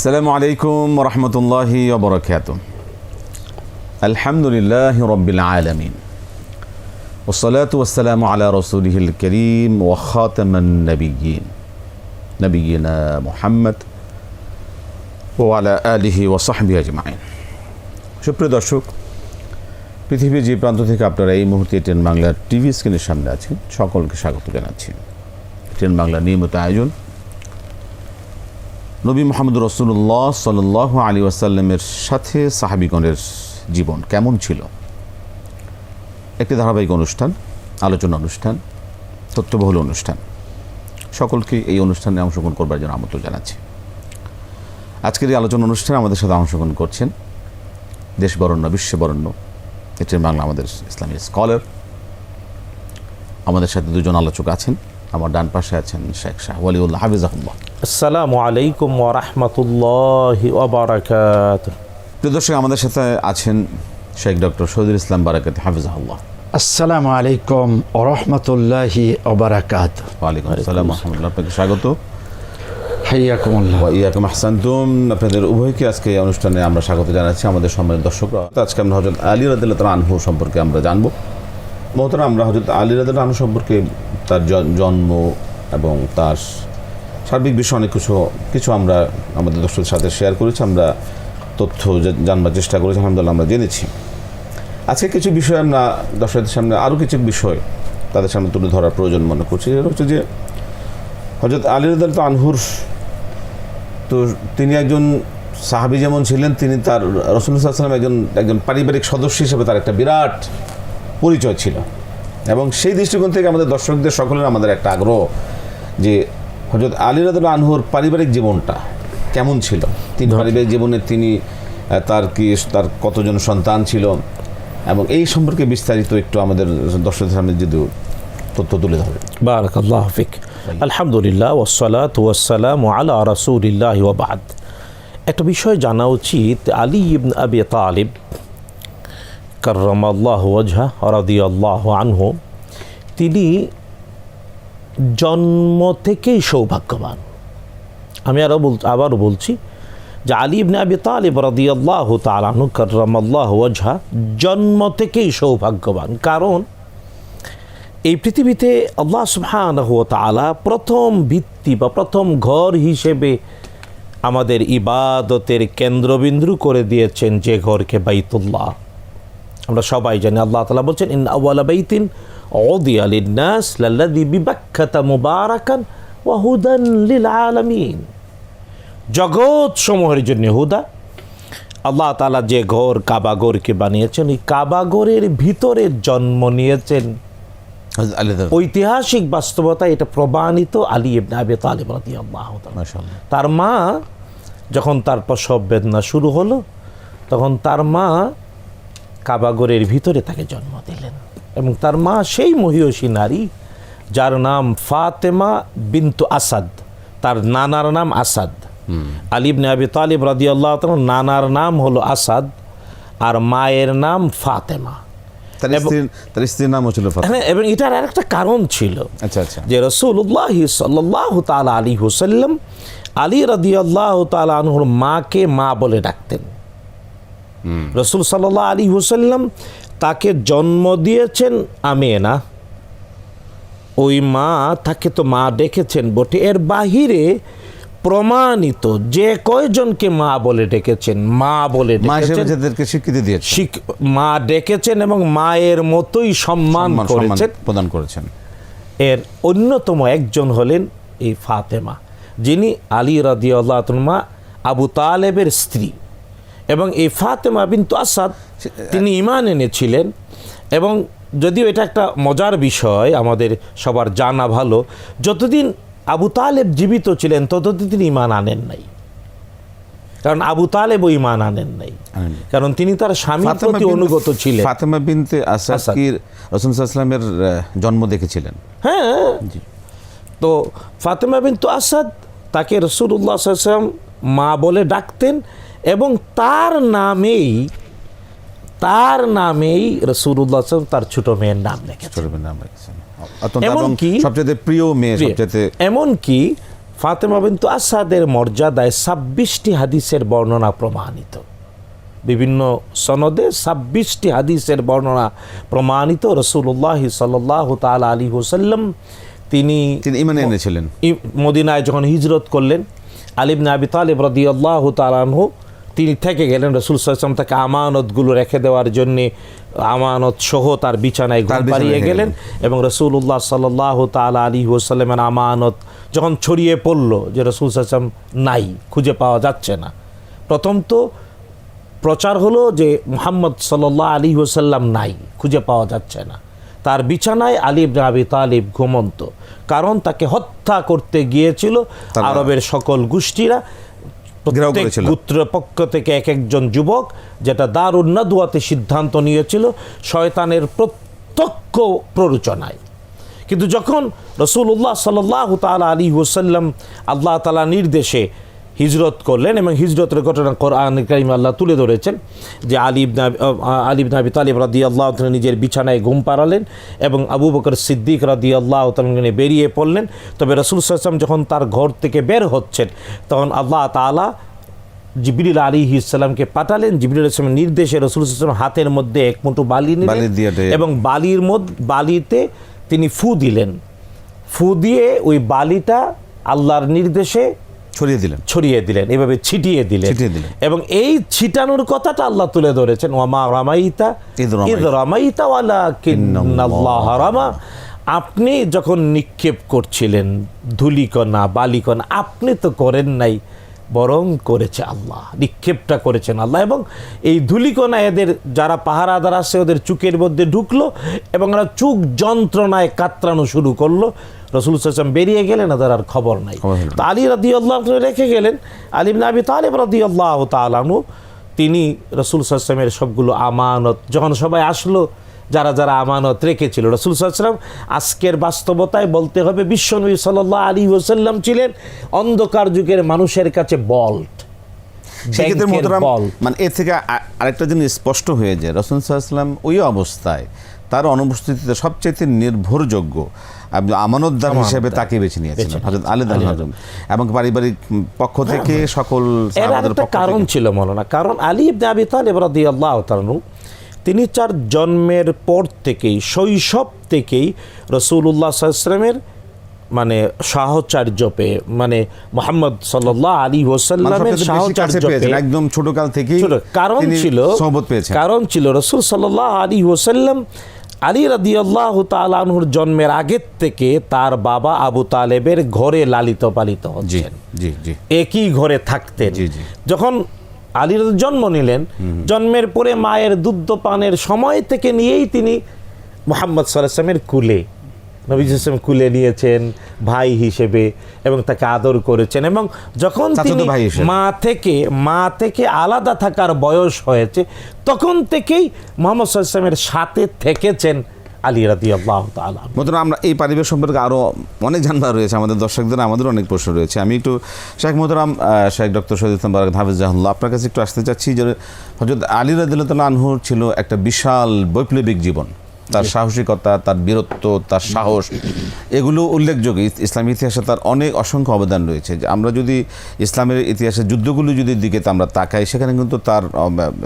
السلام عليكم ورحمة الله وبركاته الحمد لله رب العالمين والصلاة والسلام على رسوله الكريم وخاتم النبيين نبينا محمد وعلى آله وصحبه أجمعين সুপ্রিয় দর্শক পৃথিবীর যে প্রান্ত থেকে আপনারা এই মুহূর্তে টেন বাংলার টিভি স্ক্রিনের সামনে আছেন সকলকে স্বাগত জানাচ্ছি টেন বাংলার নিয়মিত আয়োজন নবী মোহাম্মদ রসুল্লাহ সাল আলী ওয়াসাল্লামের সাথে সাহাবিগণের জীবন কেমন ছিল? একটি ধারাবাহিক অনুষ্ঠান, আলোচনা অনুষ্ঠান, তথ্যবহুল অনুষ্ঠান। সকলকে এই অনুষ্ঠানে অংশগ্রহণ করবার জন্য আমন্ত্রণ জানাচ্ছি। আজকের এই আলোচনা অনুষ্ঠানে আমাদের সাথে অংশগ্রহণ করছেন দেশবরণ্য, বিশ্ববরণ্য এটি বাংলা আমাদের ইসলামী স্কলার। আমাদের সাথে দুজন আলোচক আছেন। আমার ডান পাশে আছেন শেখ শাহ ওয়ালিউল্লাহ হাফিজাহুল্লাহ। আসসালামু আলাইকুম ওরহমতুল্লাহি ওবরাকাত প্রিয় দর্শক আমাদের সাথে আছেন শেখ ডক্টর শহীদুল ইসলাম বারাকাত হাফিজাহুল্লাহ। আসসালামু আলাইকুম ওরহমতুল্লাহি ওবরাকাত ওয়ালাইকুম আসসালাম রহমতুল্লাহ। আপনাকে স্বাগত। হাইয়াকুমুল্লাহ। ওয়া ইয়াকুম আহসানতুম। আপনাদের উভয়কে আজকে এই অনুষ্ঠানে আমরা স্বাগত জানাচ্ছি আমাদের সম্মানিত দর্শকরা। আজকে আমরা হজরত আলী রাদিল্লাহ আনহু সম্পর্কে আমরা জানব। মহতরা আমরা হজরত আলী আনহু সম্পর্কে তার জন্ম এবং তার সার্বিক বিষয়ে অনেক কিছু কিছু আমরা আমাদের দর্শকদের সাথে শেয়ার করেছি, আমরা তথ্য জানবার চেষ্টা করেছি, আলহামদুলিল্লাহ আমরা জেনেছি। আজকে কিছু বিষয় আমরা দর্শকদের সামনে, আরও কিছু বিষয় তাদের সামনে তুলে ধরার প্রয়োজন মনে করছি। সেটা হচ্ছে যে হজরত আলী রাদিল্লাহ আনহুর তো তিনি একজন সাহাবি যেমন ছিলেন, তিনি তার রসুল্লাহাম একজন একজন পারিবারিক সদস্য হিসেবে তার একটা বিরাট পরিচয় ছিল। এবং সেই দৃষ্টিকোণ থেকে আমাদের দর্শকদের সকলের আমাদের একটা আগ্রহ যে হজরত আলী রাদ আনহুর পারিবারিক জীবনটা কেমন ছিল? তিনি পারিবারিক জীবনে তিনি তার কি তার কতজন সন্তান ছিল? এবং এই সম্পর্কে বিস্তারিত একটু আমাদের দর্শকদের সামনে যদি তথ্য তুলে ধরে বারাক আল্লাহ ফিক। আলহামদুলিল্লাহ ওসালাত ওয়াসালাম আলা রাসূলিল্লাহ ওয়াবাদ একটা বিষয় জানা উচিত আলী ইবন আবি তালিব কার্রাম আল্লাহ ওয়াজহা রাদি আল্লাহ আনহু। তিনি জন্ম থেকেই সৌভাগ্যবান। আমি আরও বল, আবারও বলছি যে আলী ইবনে আবি তালিব রাদিয়াল্লাহ তাআলাহু কার্রামাল্লাহু জন্ম থেকেই সৌভাগ্যবান। কারণ এই পৃথিবীতে আল্লাহ সুবহানাহু ওয়া তাআলা প্রথম ভিত্তি বা প্রথম ঘর হিসেবে আমাদের ইবাদতের কেন্দ্রবিন্দু করে দিয়েছেন যে ঘরকে বাইতুল্লাহ। আমরা সবাই জানি আল্লাহ তালা বলছেন ইন আওয়ালা বাইতিন ওদিয়া লিন্নাস লাল্লাযী বিবাক্কাতা মুবারাকান ওয়া হুদান লিল আলামিন জগৎ সমূহের জন্য হুদা। আল্লাহ তালা যে ঘর কাবাগরকে বানিয়েছেন এই কাবাগরের ভিতরে জন্ম নিয়েছেন। ঐতিহাসিক বাস্তবতা এটা প্রমাণিত আলী ইবনে আবি তালিব তাআলা। মাশাআল্লাহ। তার মা যখন তার প্রসব বেদনা শুরু হলো তখন তার মা কাবাগরের ভিতরে তাকে জন্ম দিলেন। এবং তার মা সেই মহিয়সী নারী যার নাম ফাতেমা বিন্তু আসাদ। তার নানার নাম আসাদ। আলিবনে আবি তালিব রাদিয়াল্লাহু তাআলা নানার নাম হলো আসাদ আর মায়ের নাম ফাতেমা। তার স্ত্রীর তার স্ত্রীর নামও ছিল হ্যাঁ এবং এটার আরেকটা কারণ ছিল আচ্ছা আচ্ছা। যে রসুল্লাহ সাল্লাহ তালা আলী হুসাল্লাম আলী রাদি আল্লাহ তালা আনহুর মাকে মা বলে ডাকতেন। রসুল সাল্লাহ আলী হুসাল্লাম তাকে জন্ম দিয়েছেন আমেনা। ওই মা তাকে তো মা ডেকেছেন বটে। এর বাহিরে প্রমাণিত যে কয়জনকে মা বলে ডেকেছেন মা বলে মা ডেকেছেন স্বীকৃতি দিয়েছে মা ডেকেছেন এবং মায়ের মতোই সম্মান করেছেন। প্রদান করেছেন। এর অন্যতম একজন হলেন এই ফাতেমা যিনি আলী রাদিয়াল্লাহমা আবু তালেবের স্ত্রী। এবং এই ফাতেমা বিন্তু আসাদ তিনি ইমান এনেছিলেন। এবং যদিও এটা একটা মজার বিষয় আমাদের সবার জানা ভালো যতদিন আবু তালেব জীবিত ছিলেন ততদিন তিনি ইমান আনেন নাই। কারণ আবু তালেব ইমান আনেন নাই। কারণ তিনি তার স্বামীর প্রতি অনুগত ছিলেন। ফাতেমা বিনতে আসাদ। কি রসুল জন্ম দেখেছিলেন? হ্যাঁ। তো ফাতেমা বিন্তু আসাদ তাকে রসুল্লাহ সাল্লাম মা বলে ডাকতেন। এবং তার নামেই তার নামেই রসুল্লাহ তার ছোট মেয়ের নাম রেখেছেন ছোট মেয়ের নাম রেখেছেন এমনকি- সবচেয়ে প্রিয় মেয়ে সবচেয়ে এমনকি ফাতেমা বিন্তু আসাদের মর্যাদায় ছাব্বিশটি হাদিসের বর্ণনা প্রমাণিত। বিভিন্ন সনদে ছাব্বিশটি হাদিসের বর্ণনা প্রমাণিত রসুল্লাহ সাল্লাহ তাল আলী হোসাল্লাম তিনি ইমানে এনেছিলেন। মদিনায় যখন হিজরত করলেন আলিবনে আবি তালিব রদি আল্লাহ তালানহু তিনি থেকে গেলেন রসুল সাল্লাম তাকে আমানতগুলো রেখে দেওয়ার জন্যে আমানত সহ তার বিছানায় ঘুম পাড়িয়ে গেলেন এবং রসুল্লাহ সাল্লাহ তালা আলী ওসাল্লামের আমানত যখন ছড়িয়ে পড়ল যে রসুল সাল্লাম নাই খুঁজে পাওয়া যাচ্ছে না। প্রথম তো প্রচার হলো যে মোহাম্মদ সাল্লাহ আলী ওসাল্লাম নাই খুঁজে পাওয়া যাচ্ছে না। তার বিছানায় আলী ইবনে আবি তালিব ঘুমন্ত কারণ তাকে হত্যা করতে গিয়েছিল আরবের সকল গোষ্ঠীরা। ঘেরাও প্রত্যেক করেছিল। গোত্রের পক্ষ থেকে এক একজন যুবক যেটা দার নাদুয়াতে সিদ্ধান্ত নিয়েছিল শয়তানের প্রত্যক্ষ প্ররোচনায় কিন্তু যখন রসুল্লাহ সাল্লাহ তালা আলী ওসাল্লাম আল্লাহ তালা নির্দেশে হিজরত করলেন এবং হিজরতের ঘটনা কোরআন করিম আল্লাহ তুলে ধরেছেন যে আলিব আলিব নাবি তালিব রাদি আল্লাহ নিজের বিছানায় ঘুম পাড়ালেন এবং আবু বকর সিদ্দিক রাদি আল্লাহ তালকে বেরিয়ে পড়লেন। তবে রসুল সাল্লাম যখন তার ঘর থেকে বের হচ্ছেন তখন আল্লাহ তালা জিবরিল আলী ইসলামকে পাঠালেন। জিবরিল ইসলামের নির্দেশে রসুল ইসলাম হাতের মধ্যে এক মুঠো বালি নিলেন এবং বালির মধ্যে বালিতে তিনি ফু দিলেন। ফু দিয়ে ওই বালিটা আল্লাহর নির্দেশে ছড়িয়ে দিলেন। ছড়িয়ে দিলেন এভাবে ছিটিয়ে দিলেন। ছিটিয়ে দিলেন। এবং এই ছিটানোর কথাটা আল্লাহ তুলে ধরেছেন রামাইতা ইদ রামাইতা। ইদ রামাইতা ওয়ালা কিন্নাল্লাহ রামা। আপনি যখন নিক্ষেপ করছিলেন ধুলিকণা বালিকণা আপনি তো করেন নাই বরং করেছে আল্লাহ নিক্ষেপটা করেছেন আল্লাহ। এবং এই ধুলিকণা এদের যারা পাহারাদার আছে ওদের চুকের মধ্যে ঢুকলো এবং ওরা চুক যন্ত্রণায় কাতরানো শুরু করল। রসুল সাল্লাম বেরিয়ে গেলেন ওদের আর খবর নাই। না। তো আলী রাদি আল্লাহ রেখে গেলেন। আলিম নাবি তালেব রাদি আল্লাহ তালানু তিনি রসুল সাল্লামের সবগুলো আমানত যখন সবাই আসলো যারা যারা আমানত রেখেছিল রসুল সাল্লাম আজকের বাস্তবতায় বলতে হবে বিশ্বনবী সাল্লাহ আলী ওসাল্লাম ছিলেন অন্ধকার যুগের মানুষের কাছে বল্ট সেক্ষেত্রে মানে এর থেকে আরেকটা জিনিস স্পষ্ট হয়ে যায় রসুল সাল্লাম ওই অবস্থায় তার অনুপস্থিতিতে সবচেয়ে নির্ভরযোগ্য আমানতদার হিসেবে তাকে বেছে নিয়েছিলেন হজরত আলী হজরত এবং পারিবারিক পক্ষ থেকে সকল এর সাহাবাদের একটা পক্ষ কারণ ছিল মৌলানা কারণ আলী ইবনে আবি তালেব রাদিয়াল্লাহু তাআলা তিনি চার জন্মের পর থেকেই শৈশব থেকেই রসুল্লাহ সাল্লামের মানে সাহচর্য পেয়ে মানে মোহাম্মদ সাল্লাহ আলী মানে ওসাল্লামের সাহচর্য একদম ছোট কাল থেকেই কারণ ছিল কারণ ছিল রসুল সাল্লাহ আলী ওসাল্লাম আলী রাদিয়াল্লাহ তালানহুর জন্মের আগের থেকে তার বাবা আবু তালেবের ঘরে লালিত পালিত হচ্ছেন। একই ঘরে থাকতে জি, জি। যখন আলীর জন্ম নিলেন জন্মের পরে মায়ের দুধ পানের সময় থেকে নিয়েই তিনি মোহাম্মদ সাল্লামের কুলে নবী ইসলাম কুলে নিয়েছেন ভাই হিসেবে এবং তাকে আদর করেছেন এবং যখন তিনি মা থেকে মা থেকে আলাদা থাকার বয়স হয়েছে তখন থেকেই মোহাম্মদ সাল্লামের সাথে থেকেছেন আলী রাদি আল্লাহ তালা আমরা এই পারিবারিক সম্পর্কে আরও অনেক জানবার রয়েছে আমাদের দর্শকদের আমাদের অনেক প্রশ্ন রয়েছে। আমি একটু শেখ মোহতরাম শেখ ডক্টর শহীদ ইসলাম বারাক হাফিজ জাহুল্লাহ আপনার কাছে একটু আসতে চাচ্ছি যে হজরত আলী রাদিল্লাহ আনহুর ছিল একটা বিশাল বৈপ্লবিক জীবন। তার সাহসিকতা, তার বীরত্ব, তার সাহস, এগুলো উল্লেখযোগ্য। ইস- ইসলামী ইতিহাসে তার অনেক অসংখ্য অবদান রয়েছে। যে আমরা যদি ইসলামের ইতিহাসের যুদ্ধগুলো যদি দিকে আমরা তাকাই, সেখানে কিন্তু তার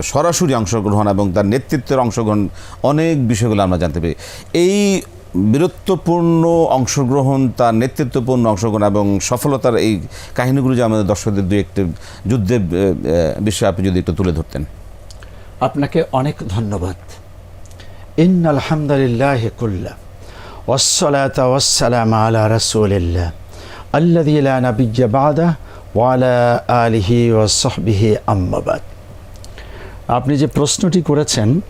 সরাসরি অংশগ্রহণ এবং তার নেতৃত্বের অংশগ্রহণ অনেক বিষয়গুলো আমরা জানতে পারি। এই বীরত্বপূর্ণ অংশগ্রহণ, তার নেতৃত্বপূর্ণ অংশগ্রহণ এবং সফলতার এই কাহিনীগুলো যে আমাদের দর্শকদের দুই একটি যুদ্ধের বিষয়ে আপনি যদি একটু তুলে ধরতেন। আপনাকে অনেক ধন্যবাদ। ইন আলহামদুলিল্লাহ কুল্লা ওয়াসসালাতা ওয়াসসালাম আলা রাসূলিল্লাহ আল্লাযী লা নাবিয়্যা বাদা ওয়া আলা আলিহি আম্মা বাদ। আপনি যে প্রশ্নটি করেছেন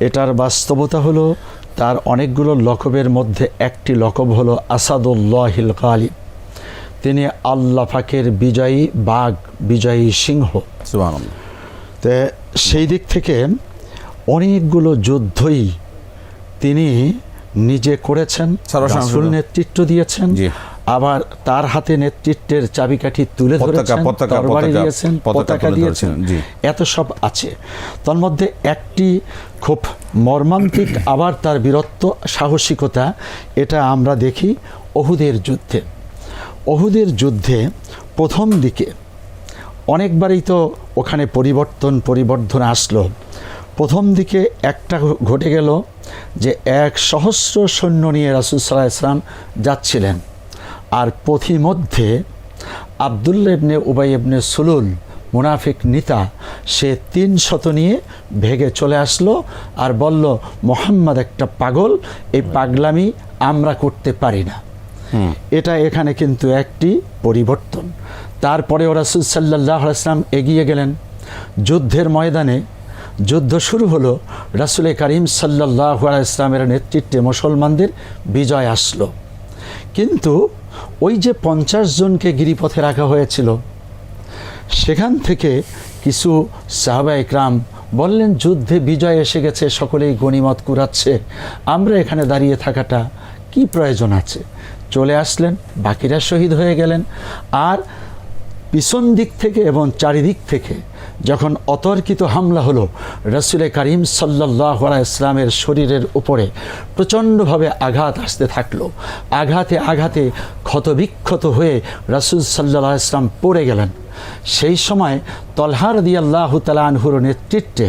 এটার বাস্তবতা হলো তার অনেকগুলো লকবের মধ্যে একটি লকব হলো আসাদুল্লাহিল গালিব তিনি আল্লাহ পাকের বিজয়ী বাঘ বিজয়ী সিংহ। সুবহানাল্লাহ। তো সেই দিক থেকে অনেকগুলো যুদ্ধই তিনি নিজে করেছেন রাসূল নেতৃত্ব দিয়েছেন আবার তার হাতে নেতৃত্বের চাবিকাঠি তুলে ধরেছেন পতাকা, তরবারি পতাকা, দিয়েছেন পতাকা পতাকা দিয়েছেন। এত সব আছে। তার মধ্যে একটি খুব মর্মান্তিক আবার তার বীরত্ব সাহসিকতা এটা আমরা দেখি অহুদের যুদ্ধে। অহুদের যুদ্ধে প্রথম দিকে অনেকবারই তো ওখানে পরিবর্তন পরিবর্ধন আসলো। প্রথম দিকে একটা ঘটে গেল যে এক সহস্র সৈন্য নিয়ে রাসুল সাল্লাহ ইসলাম যাচ্ছিলেন। আর পথিমধ্যে আবদুল্লা ইবনে উবাই ইবনে সুলুল মুনাফিক নিতা সে তিন শত নিয়ে ভেগে চলে আসলো আর বলল মোহাম্মদ একটা পাগল এই পাগলামি আমরা করতে পারি না। এটা এখানে কিন্তু একটি পরিবর্তন। তারপরে ওরা সাল্লাহ আসলাম এগিয়ে গেলেন। যুদ্ধের ময়দানে যুদ্ধ শুরু হলো। রাসুল করিম সাল্লাহ ইসলামের নেতৃত্বে মুসলমানদের বিজয় আসলো। কিন্তু ওই যে পঞ্চাশ জনকে গিরিপথে রাখা হয়েছিল, সেখান থেকে কিছু সাহাবা একরাম বললেন, যুদ্ধে বিজয় এসে গেছে, সকলেই গণিমত কুড়াচ্ছে। আমরা এখানে দাঁড়িয়ে থাকাটা কি প্রয়োজন আছে? চলে আসলেন, বাকিরা শহীদ হয়ে গেলেন। আর পিছন দিক থেকে এবং চারিদিক থেকে যখন অতর্কিত হামলা হলো রসুলে করিম সাল্লাহ ইসলামের শরীরের উপরে প্রচণ্ডভাবে আঘাত আসতে থাকল। আঘাতে আঘাতে ক্ষতবিক্ষত হয়ে রসুল সাল্লাহ ইসলাম পড়ে গেলেন। সেই সময় তলহার দিয়াল্লাহ তালানহুর নেতৃত্বে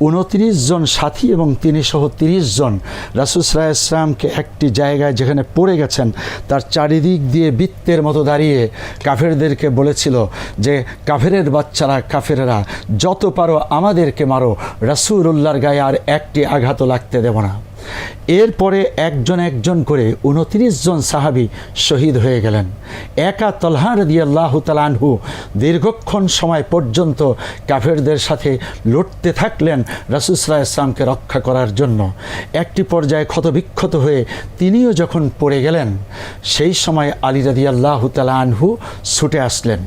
উনত্রিশ জন সাথী এবং তিনি সহ তিরিশ জন রাসুসরা ইসলামকে একটি জায়গায় যেখানে পড়ে গেছেন, তার চারিদিক দিয়ে বৃত্তের মতো দাঁড়িয়ে কাফেরদেরকে বলেছিল যে, কাফেরের বাচ্চারা, কাফেরেরা, যত পারো আমাদেরকে মারো, রাসুলুল্লাহর গায়ে আর একটি আঘাতও লাগতে দেব না। এরপরে একজন একজন করে উনত্রিশ জন সাহাবি শহীদ হয়ে গেলেন। একা তলহার দিয়ে আল্লাহ তালানহু দীর্ঘক্ষণ সময় পর্যন্ত কাফেরদের সাথে লড়তে থাকলেন রাসুসরা ইসলামকে রক্ষা করার জন্য। একটি পর্যায়ে ক্ষতবিক্ষত হয়ে তিনিও যখন পড়ে গেলেন, সেই সময় আলী রাদি আল্লাহ তালানহু ছুটে আসলেন।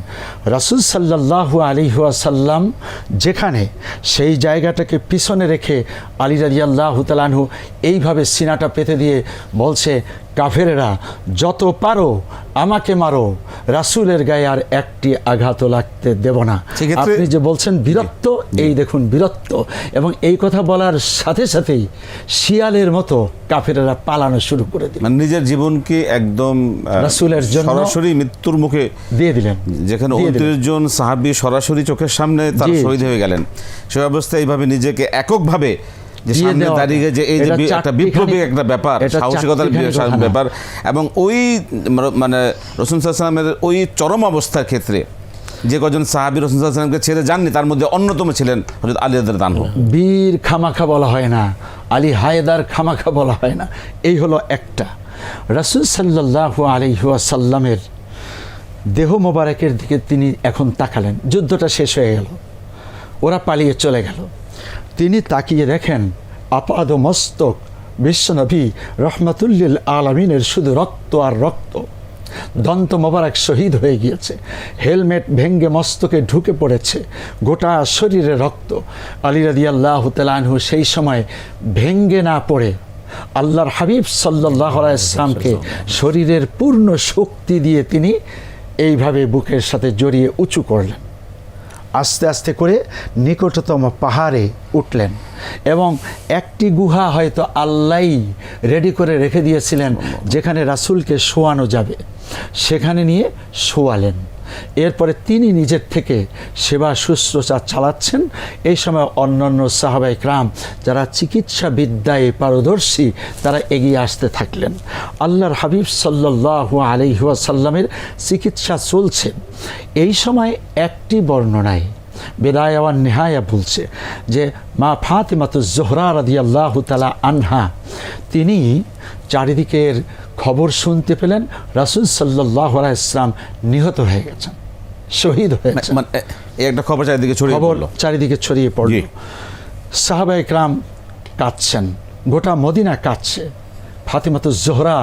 রাসুল সাল্লাহ আলিহাসাল্লাম যেখানে সেই জায়গাটাকে পিছনে রেখে আলী রাদি আল্লাহ তালানহু এইভাবে সিনাটা পেতে দিয়ে বলছে কাফেরেরা যত পারো আমাকে মারো রাসুলের গায়ে আর একটি আঘাত লাগতে দেব না। আপনি যে বলছেন বীরত্ব এই দেখুন বীরত্ব। এবং এই কথা বলার সাথে সাথেই শিয়ালের মতো কাফেরেরা পালানো শুরু করে দিল। মানে নিজের জীবনকে একদম রাসূলের জন্য- সরাসরি মৃত্যুর মুখে দিয়ে দিলেন। যেখানে উনত্রিশ জন সাহাবি সরাসরি চোখের সামনে তার শহীদ হয়ে গেলেন। সেই অবস্থায় এইভাবে নিজেকে এককভাবে যে সামনে দাঁড়িয়ে যে এই যে একটা বিপ্লবী একটা ব্যাপার সাহসিকতার। ব্যাপার। এবং ওই মানে সাল্লামের ওই চরম অবস্থার ক্ষেত্রে যে কজন সাহাবি ছেড়ে যাননি তার মধ্যে অন্যতম ছিলেন হজরত আলী আদার দানহ বীর খামাখা বলা হয় না। আলী হায়দার খামাখা বলা হয় না। এই হলো একটা। রাসুল সাল্লাহ আলিহাসাল্লামের দেহ মোবারকের দিকে তিনি এখন তাকালেন। যুদ্ধটা শেষ হয়ে গেল। ওরা পালিয়ে চলে গেল। তিনি তাকিয়ে দেখেন আপাদ মস্তক বিশ্বনবী রহমাতুল্লিল আলমিনের শুধু রক্ত আর রক্ত। দন্ত মোবারক শহীদ হয়ে গিয়েছে। হেলমেট ভেঙ্গে মস্তকে ঢুকে পড়েছে। গোটা শরীরে রক্ত। আলী রাদি আল্লাহ তালানহু সেই সময় ভেঙ্গে না পড়ে আল্লাহর হাবিব সাল্লাহ ইসলামকে শরীরের পূর্ণ শক্তি দিয়ে তিনি এইভাবে বুকের সাথে জড়িয়ে উঁচু করলেন। আস্তে আস্তে করে নিকটতম পাহাড়ে উঠলেন এবং একটি গুহা হয়তো আল্লাহ রেডি করে রেখে দিয়েছিলেন যেখানে রাসুলকে শোয়ানো যাবে। সেখানে নিয়ে শোয়ালেন। এরপরে তিনি নিজের থেকে সেবা শুশ্রূষা চালাচ্ছেন। এই সময় অন্যান্য সাহাবাই ক্রাম যারা চিকিৎসা বিদ্যায় পারদর্শী, তারা এগিয়ে আসতে থাকলেন। আল্লাহর হাবিব সাল্লাহ আলহিহাসাল্লামের চিকিৎসা চলছে। এই সময় একটি বর্ণনায় বেদায়াওয়ান নেহায়া বলছে যে, মা ফাতেমাতু জোহরা রাদি আল্লাহ তালা আনহা, তিনি চারিদিকের খবর শুনতে পেলেন রাসুল সাল্লাহ ইসলাম নিহত হয়ে গেছেন শহীদ হয়ে মানে একটা খবর চারিদিকে ছড়িয়ে খবর পড়ল। চারিদিকে ছড়িয়ে পড়ল। সাহাবা ইকরাম কাঁদছেন গোটা মদিনা কাঁদছে। ফাতিমাত জোহরা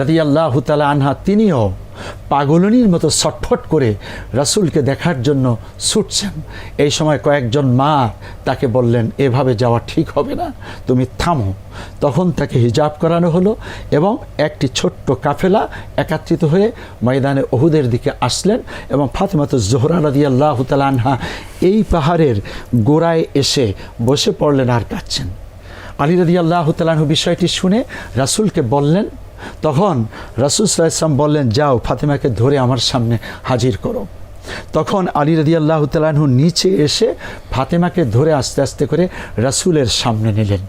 রাদিয়াল্লাহ তালা আনহা তিনিও পাগলনির মতো ছটফট করে রাসূলকে দেখার জন্য ছুটছেন। এই সময় কয়েকজন মা তাকে বললেন, এভাবে যাওয়া ঠিক হবে না, তুমি থামো। তখন তাকে হিজাব করানো হলো এবং একটি ছোট্ট কাফেলা একাত্রিত হয়ে ময়দানে ওহুদের দিকে আসলেন এবং ফাতেমাতু জোহরা রাদিয়াল্লাহু তাআলা আনহা এই পাহাড়ের গোড়ায় এসে বসে পড়লেন আর কাঁদছেন। আলী রাদি আল্লাহ তালাহু বিষয়টি শুনে রাসূলকে বললেন তখন রাসুল সাল্লাহ ইসলাম বললেন যাও ফাতেমাকে ধরে আমার সামনে হাজির করো। তখন আলী রদি আল্লাহ তালাহু নিচে এসে ফাতেমাকে ধরে আস্তে আস্তে করে রাসুলের সামনে নিলেন।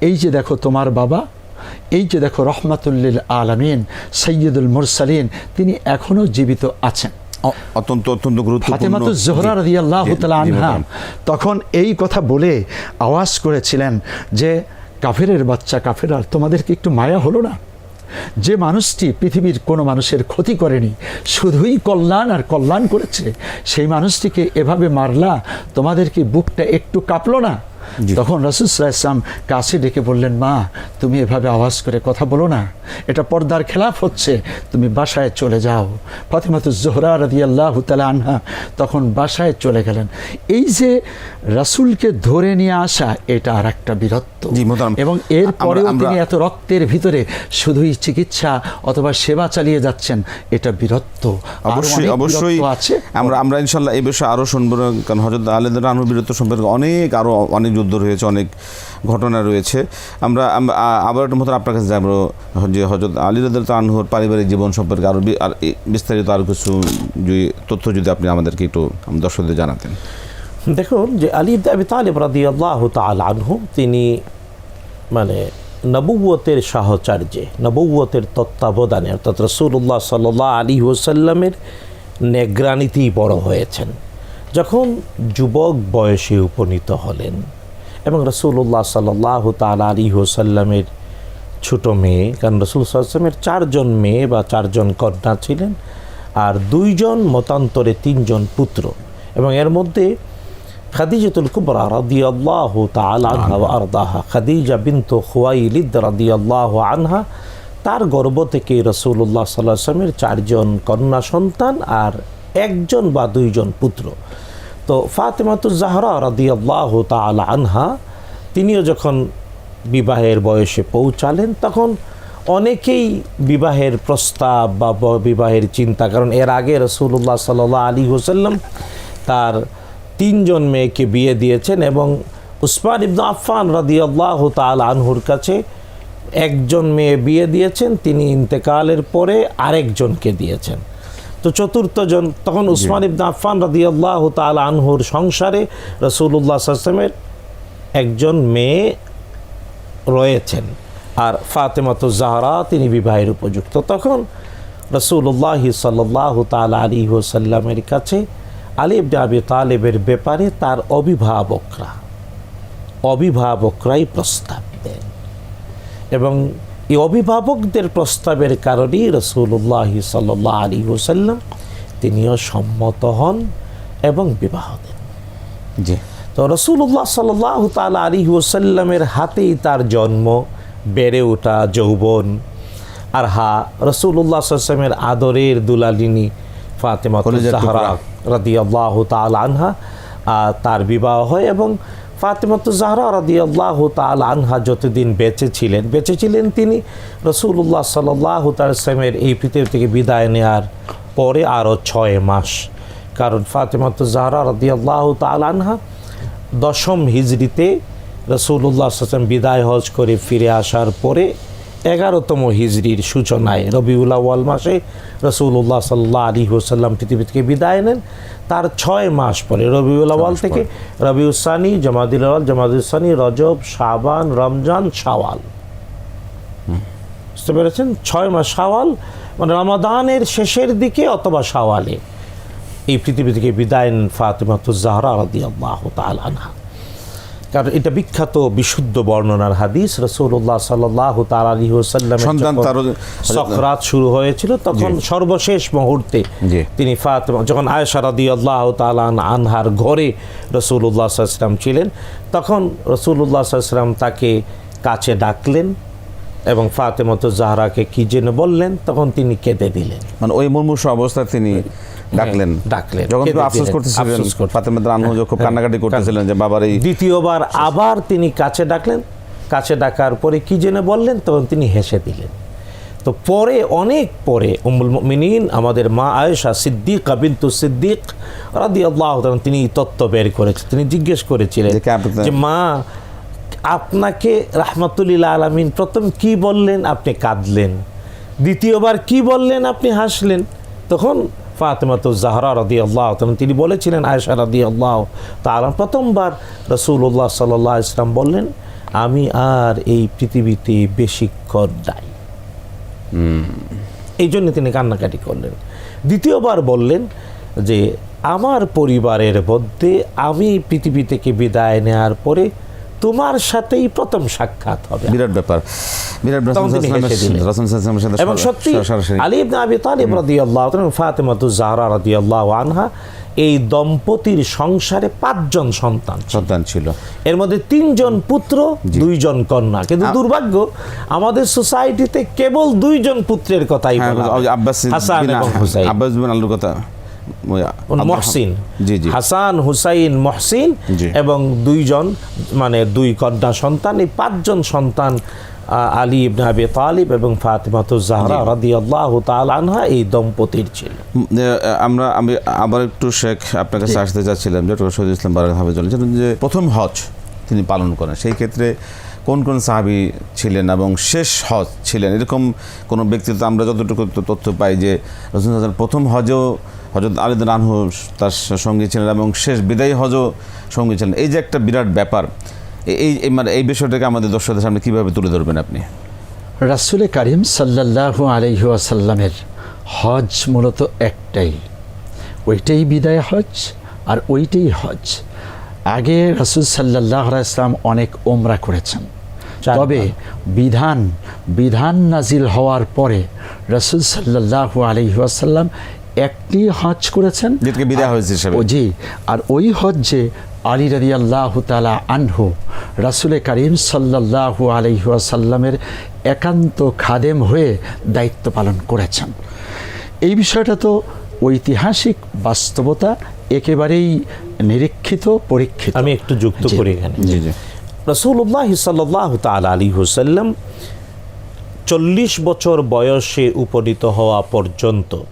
এই যে দেখো তোমার বাবা এই যে দেখো রহমাতুল্লিল আলমিন সৈয়দুল মুরসালিন তিনি এখনও জীবিত আছেন। অত্যন্ত অত্যন্ত গুরুত্বপূর্ণ। জোহরা রাদিয়াল্লাহু তাআলা আনহা তখন এই কথা বলে আওয়াজ করেছিলেন যে কাফেরের বাচ্চা কাফেরা তোমাদেরকে একটু মায়া হলো না? যে মানুষটি পৃথিবীর কোনো মানুষের ক্ষতি করেনি, শুধুই কল্যাণ আর কল্যাণ করেছে, সেই মানুষটিকে এভাবে মারলা, তোমাদের কি বুকটা একটু কাঁপলো না? তখন রসুল ইসলাম কাছে ডেকে বললেন মা তুমি এভাবে আওয়াজ করে কথা বলো না। এটা পর্দার খেলাফ হচ্ছে। তুমি বাসায় চলে যাও। ফাতেমাতু জোহরা রাদি আল্লাহ আনহা তখন বাসায় চলে গেলেন। এই যে রাসূলকে ধরে নিয়ে আসা এটা আর একটা বীরত্ব এবং এর পরেও আমরা- আমরা- তিনি এত রক্তের ভিতরে শুধুই চিকিৎসা অথবা সেবা চালিয়ে যাচ্ছেন এটা বীরত্ব। অবশ্যই অবশ্যই। আছে। আমরা আমরা ইনশাল্লাহ এই বিষয়ে আরও শুনব। কারণ হজরত আলেদ রানুর বীরত্ব সম্পর্কে অনেক আরও অনেক যুদ্ধ রয়েছে, অনেক ঘটনা রয়েছে। আমরা আবার একটা মতো আপনার কাছে যাব যে হজরত আলী রাদ আনহুর পারিবারিক জীবন সম্পর্কে আরও বিস্তারিত আরও কিছু যদি, তথ্য যদি আপনি আমাদেরকে একটু দর্শকদের জানাতেন। দেখুন, যে আলী আবি তালিব রাদি আল্লাহ আনহু, তিনি মানে নবুয়তের সাহচর্যে নবুয়তের তত্ত্বাবধানে, অর্থাৎ রসুল্লাহ সাল্লাহ আলী ওসাল্লামের নেগ্রানিতেই বড় হয়েছেন। যখন যুবক বয়সে উপনীত হলেন এবং রসুল্লাহ সাল্লাহ তাল আলী ওসাল্লামের ছোট মেয়ে, কারণ রসুল চারজন মেয়ে বা চারজন কন্যা ছিলেন আর দুইজন মতান্তরে তিনজন পুত্র। এবং এর মধ্যে খাদিজাতুল কুবরা রাদিয়াল্লাহু তাআলা আনহা আরদাহা, খাদিজা বিনত খুয়াইলিদ আল্লাহ আনহা, তার গর্ভ থেকে রাসূলুল্লাহ সাল্লাল্লাহু আলাইহি ওয়াসাল্লামের চারজন কন্যা সন্তান আর একজন বা দুইজন পুত্র। তো ফাতেমাতু জাহরা রাদিয়াল্লাহু তাআলা আনহা, তিনিও যখন বিবাহের বয়সে পৌঁছালেন, তখন অনেকেই বিবাহের প্রস্তাব বা বিবাহের চিন্তা, কারণ এর আগে রসুল্লাহ সাল আলী হোসাল্লাম তার তিনজন মেয়েকে বিয়ে দিয়েছেন এবং উসমান ইবনু আফফান রাদিয়াল্লাহ তাল আনহুর কাছে একজন মেয়ে বিয়ে দিয়েছেন, তিনি ইন্তেকালের পরে আরেকজনকে দিয়েছেন। তো চতুর্থ জন তখন উসমান ইবনু আফফান রাদিয়াল্লাহ তাল আনহুর সংসারে রসুল্লাহ আসলামের একজন মেয়ে রয়েছেন। আর ফাতেমাত জাহরা তিনি বিবাহের উপযুক্ত। তখন রসুল্লাহ সাল্লাহ তাল আলী সাল্লামের কাছে আলী ইবনে আবি তালেবের ব্যাপারে তার অভিভাবকরা অভিভাবকরাই প্রস্তাব দেন। এবং এই অভিভাবকদের প্রস্তাবের কারণেই রসুল্লাহ সাল্লাহ আলী ওসাল্লাম তিনিও সম্মত হন এবং বিবাহ দেন। জি। তো রসুল্লাহ সাল্লাহ তাল আলী ওসাল্লামের হাতেই তার জন্ম বেড়ে ওঠা যৌবন। আর হা রসুল্লাহ সাল্লামের আদরের দুলালিনী ফাতেমা রাদি আল্লাহ তাল আনহা তার বিবাহ হয় এবং ফাতেমাত জাহরা রাদি আল্লাহ তাল আনহা যতদিন বেঁচে ছিলেন বেঁচে ছিলেন তিনি রসুল্লাহ সাল্লাহ তালের এই পৃথিবী থেকে বিদায় নেওয়ার পরে আরও ছয় মাস। কারণ ফাতেমাত জাহরা রাদি আল্লাহ তাল আনহা দশম হিজড়িতে রসুল্লাহ সাল্লাম বিদায় হজ করে ফিরে আসার পরে এগারোতম হিজড়ির সূচনায় রবিউল আউয়াল মাসে রসুল্লাহ সাল্লাহ আলী হোসাল্লাম পৃথিবী থেকে বিদায় নেন। তার ছয় মাস পরে রবিউল আউয়াল থেকে রবিউসানি জামাদিল আওয়াল জামাদুসানি রজব শাবান রমজান শাওয়াল। বুঝতে পেরেছেন? ছয় মাস শাওয়াল মানে রমাদানের শেষের দিকে অথবা শাওয়ালে। এই পৃথিবী থেকে বিদায় নেন ফাতেমাতুজ জাহরা রাদিয়াল্লাহু তাআলা আনহা। কারণ এটা বিখ্যাত বিশুদ্ধ বর্ণনার হাদিস। রসুল্লাহ সাল্লাহ তাল আলী হোসাল্লাম সকরাত শুরু হয়েছিল তখন সর্বশেষ মুহূর্তে। তিনি ফাতেমা যখন আয়সারাদি আল্লাহ তাআলা আন- আনহার ঘরে রসুল্লাহ সাল্লাম ছিলেন তখন রসুল্লাহ সাল্লাম তাকে কাছে ডাকলেন। এবং ফাতেমত জাহরাকে কি যেন বললেন? তখন তিনি কেঁদে দিলেন। মানে ওই মুমূর্ষ অবস্থায় তিনি ডাকলেন। ডাকলেন। যখন আফসোস করতেছিলেন ফাতেমা রানহু যখন কান্নাকাটি করতেছিলেন যে বাবার এই দ্বিতীয়বার আবার তিনি কাছে ডাকলেন। কাছে ডাকার পরে কি যেন বললেন? তখন তিনি হেসে দিলেন। তো পরে অনেক পরে উমুল মিনীন আমাদের মা আয়েশা সিদ্দিক বিন্তু সিদ্দিক রাদি আল্লাহ তিনি তত্ত্ব বের করেছেন তিনি জিজ্ঞেস করেছিলেন যে মা আপনাকে রাহমাতুল্লিল আলমিন প্রথম কি বললেন? আপনি কাঁদলেন। দ্বিতীয়বার কি বললেন? আপনি হাসলেন। তখন ফাতেমা তো জাহরা রদি আল্লাহ তিনি বলেছিলেন আয়েশা রদি আল্লাহ তারা প্রথমবার রসুল্লাহ সাল্লাহ ইসলাম বললেন আমি আর এই পৃথিবীতে বেশিক্ষণ নাই। এই জন্য তিনি কান্নাকাটি করলেন। দ্বিতীয়বার বললেন যে আমার পরিবারের মধ্যে আমি পৃথিবী থেকে বিদায় নেওয়ার পরে তোমার সাথেই প্রথম সাক্ষাৎ হবে। বিরাট ব্যাপার। বিরাট। রাসূল সাল্লাল্লাহু এবং সত্যি আলী ইবনে আবি তালিব রাদিয়াল্লাহু তাআলা ফাতেমাতু জাহরা রাদিয়াল্লাহু আনহা এই দম্পতির সংসারে পাঁচজন সন্তান সন্তান ছিল। এর মধ্যে তিনজন পুত্র দুইজন কন্যা। কিন্তু দুর্ভাগ্য আমাদের সোসাইটিতে কেবল দুইজন পুত্রের কথাই হ্যাঁ বলা। আব্বাস হাসান এবং হুসাইন। আব্বাস বিন আলুর কথা। মহসিন? হাসান হুসাইন মহসিন এবং দুইজন মানে দুই কন্যা সন্তান এই পাঁচজন সন্তান আলী ইবনে আবি তালিব এবং ফাতিমাতু জাহরা রাদিয়াল্লাহু তাআলা আনহা এই দম্পতির ছিল। আমরা আমি আবার একটু শেখ আপনার কাছে আসতে চাচ্ছিলাম যে শহীদ ইসলাম বারাক হাফিজ যে প্রথম হজ তিনি পালন করেন। সেই ক্ষেত্রে কোন কোন সাহাবি ছিলেন এবং শেষ হজ ছিলেন? এরকম কোনো ব্যক্তিত্ব আমরা যতটুকু তথ্য পাই যে রসুল হাসান প্রথম হজেও হজরত আলিদ রানহু তার সঙ্গী ছিলেন এবং শেষ বিদায়ী হজও সঙ্গী ছিলেন। এই যে একটা বিরাট ব্যাপার এই এই মানে এই বিষয়টাকে আমাদের দর্শকদের সামনে কীভাবে তুলে ধরবেন আপনি? রাসুল করিম সাল্লাল্লাহু আলাইহি ওয়াসাল্লামের হজ মূলত একটাই। ওইটাই বিদায় হজ আর ওইটাই হজ। আগে রাসুল সাল্লাহ ইসলাম অনেক ওমরা করেছেন। তবে বিধান বিধান নাজিল হওয়ার পরে রাসুল সাল্লাল্লাহু আলাইহি ওয়াসাল্লাম একটি হজ করেছেন। যেটাকে বিদায় হজ হিসেবে। জি আর ওই হজ্জে আলী রাদি আল্লাহ তালা আনহু রাসুলে করিম সাল্লাহ আলহিহাসাল্লামের একান্ত খাদেম হয়ে দায়িত্ব পালন করেছেন। এই বিষয়টা তো ঐতিহাসিক বাস্তবতা একেবারেই নিরীক্ষিত পরীক্ষিত। আমি একটু যুক্ত। করি এখানে। জি জি। রসুল্লাহ সাল্লাহ তাল আলী হুসাল্লাম চল্লিশ বছর বয়সে উপনীত হওয়া পর্যন্ত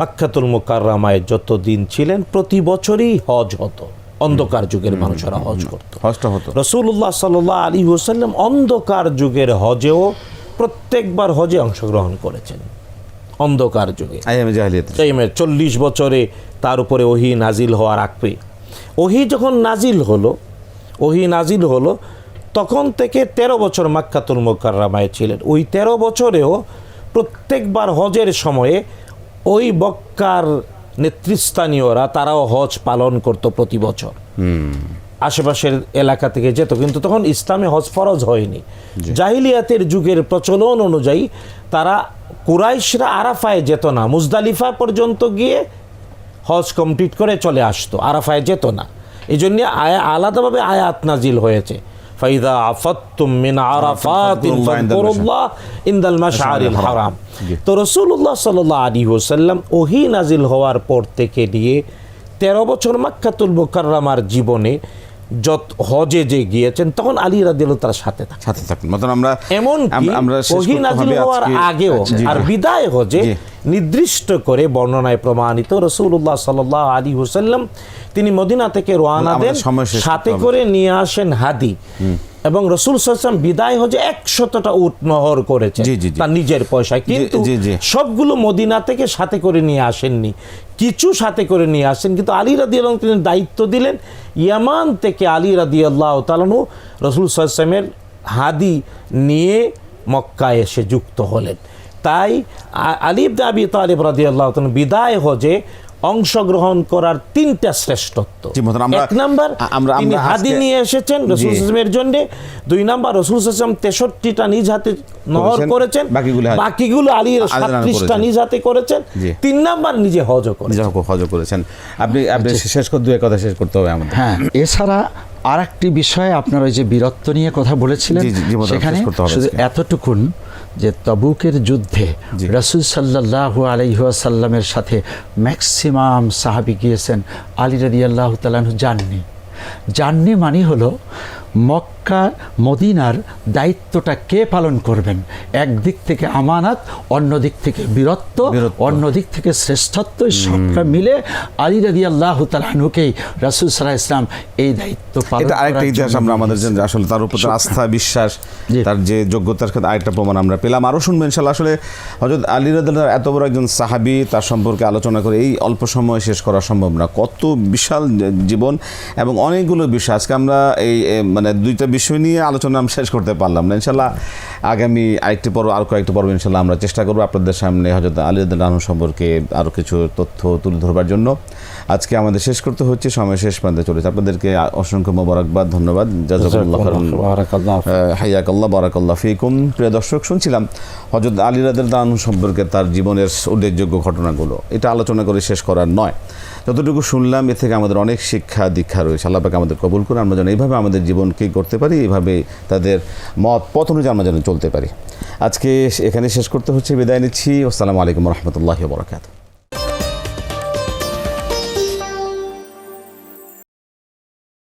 মাক্ষাতুল মোকাররামায় যত দিন ছিলেন প্রতি বছরই হজ হতো। অন্ধকার যুগের মানুষেরা হজ করত। হজটা হতো। রসুল্লাহ সাল্লাহ আলী হুসাল্লাম অন্ধকার যুগের হজেও প্রত্যেকবার হজে অংশগ্রহণ করেছেন। অন্ধকার যুগে। চল্লিশ বছরে তার উপরে ওহি নাজিল হওয়ার আগবে ওহি যখন নাজিল হলো ওহি নাজিল হলো তখন থেকে ১৩ বছর মাক্কাতুল মোকাররামায় ছিলেন। ওই ১৩ বছরেও প্রত্যেকবার হজের সময়ে ওই বক্কার নেতৃস্থানীয়রা তারাও হজ পালন করত প্রতি বছর। আশেপাশের এলাকা থেকে যেত কিন্তু তখন ইসলামে হজ ফরজ হয়নি। জাহিলিয়াতের যুগের প্রচলন অনুযায়ী তারা কুরাইশরা আরাফায় যেত না মুজদালিফা পর্যন্ত গিয়ে হজ কমপ্লিট করে চলে আসতো আরাফায় যেত না। এই জন্য আয়া আলাদাভাবে আয়াত নাজিল হয়েছে। ফাইদা আফাত্তুম মিন আরাফাতিন ফাযকুরুল্লাহ ইনদাল মাশআরিল হারাম। তো রাসূলুল্লাহ সাল্লাল্লাহু আলাইহি ওয়াসাল্লাম ওহী নাজিল হওয়ার পর থেকে নিয়ে তেরো বছর মাক্কাতুল মুকাররামার জীবনে যত হজে যে গিয়েছেন তখন আলী রাদিল তার সাথে থাকে সাথে থাকেন মতন আমরা এমন আমরা- নাজিল হওয়ার আগেও আর বিদায় হজে নির্দিষ্ট করে বর্ণনায় প্রমাণিত রসুল্লাহ সাল আলী হুসাল্লাম তিনি মদিনা থেকে রোয়ানা দেন সাথে করে নিয়ে আসেন হাদি। এবং রসুল সাল্লাম বিদায় হজে একশতটা উট নহর জি। তার নিজের পয়সায়। কিন্তু। সবগুলো মদিনা থেকে সাথে করে নিয়ে আসেননি। কিছু সাথে করে নিয়ে আসেন কিন্তু আলী রাদি আল্লাহ তিনি দায়িত্ব দিলেন। ইয়ামান থেকে আলী রাদি আল্লাহ তালানু রসুল সাল্লামের হাদি নিয়ে মক্কায় এসে যুক্ত হলেন। তাই আ- দাবি তালিব রাদি আল্লাহ বিদায় হজে অংশগ্রহণ করার তিনটা শ্রেষ্ঠত্ব। এক নাম্বার আমরা- তিনি হাদি নিয়ে এসেছেন রসুল। ইসলামের জন্য। দুই নাম্বার রসুল ইসলাম তেষট্টিটা নিজ হাতে নহর করেছেন, বাকিগুলো হাজি- আলী সাতত্রিশটা নিজ হাতে করেছেন। তিন নাম্বার নিজে হজও করেছেন। নিজে হজ করেছেন। আপনি আপনি শেষ করে দুই কথা শেষ করতে হবে আমাদের। হ্যাঁ এছাড়া আর একটি বিষয়ে আপনার ওই যে বীরত্ব নিয়ে কথা বলেছিলেন সেখানে করতে হবে শুধু। এতটুকুন যে তবুকের যুদ্ধে। রসুল সাল্লাহ আলহিহাসাল্লামের সাথে ম্যাক্সিমাম সাহাবি গিয়েছেন আলী রদি আল্লাহ তালাহু যাননি যাননি মানে হলো মক্কা মক্কা মদিনার দায়িত্বটা কে পালন করবেন? একদিক থেকে আমানাত অন্য দিক থেকে বীরত্ব বীরত্ব। অন্য দিক থেকে শ্রেষ্ঠত্ব সবটা মিলে আলী রাদি আল্লাহ তালাহুকেই রাসুল সাল্লাহ ইসলাম এই দায়িত্ব পালন আরেকটা ইতিহাস আমরা আমাদের জন্য আসলে তার উপর আস্থা বিশ্বাস। তার যে যোগ্যতার ক্ষেত্রে আরেকটা প্রমাণ আমরা পেলাম। আরও শুনবেন ইনশাল্লাহ আসলে হজরত আলী রাদিল্লাহ এত বড় একজন সাহাবি তার সম্পর্কে আলোচনা করে এই অল্প সময় শেষ করা সম্ভব না। কত বিশাল জীবন এবং অনেকগুলো বিষয়। আজকে আমরা এই মানে দুইটা বিষয় নিয়ে আলোচনা আমি শেষ করতে পারলাম না। ইনশাল্লাহ আগামী আরেকটি পর্ব আর কয়েকটি পর্ব ইনশাল্লাহ আমরা চেষ্টা করব আপনাদের সামনে হজরত আলী রাদিল্লাহ সম্পর্কে আরও কিছু তথ্য তুলে ধরবার জন্য। আজকে আমাদের শেষ করতে হচ্ছে সময় শেষ প্রান্তে চলেছে। আপনাদেরকে অসংখ্য মোবারকবাদ ধন্যবাদ। হাইয়াকাল্লাহ বারাকাল্লাহ ফিকুম। প্রিয় দর্শক শুনছিলাম হজরত আলী আনহু সম্পর্কে তার জীবনের উল্লেখযোগ্য ঘটনাগুলো। এটা আলোচনা করে শেষ করার নয়। যতটুকু শুনলাম এ থেকে আমাদের অনেক শিক্ষা দীক্ষা রয়েছে। আল্লাপাকে আমাদের কবুল করে আমরা যেন এইভাবে আমাদের জীবনকে করতে পারি, এইভাবে তাদের মত, পথ অনুযায়ী আমরা যেন চলতে পারি। আজকে এখানে শেষ করতে হচ্ছে। বিদায় নিচ্ছি। আসসালামু আলাইকুম রহমতুল্লাহ বরাকাত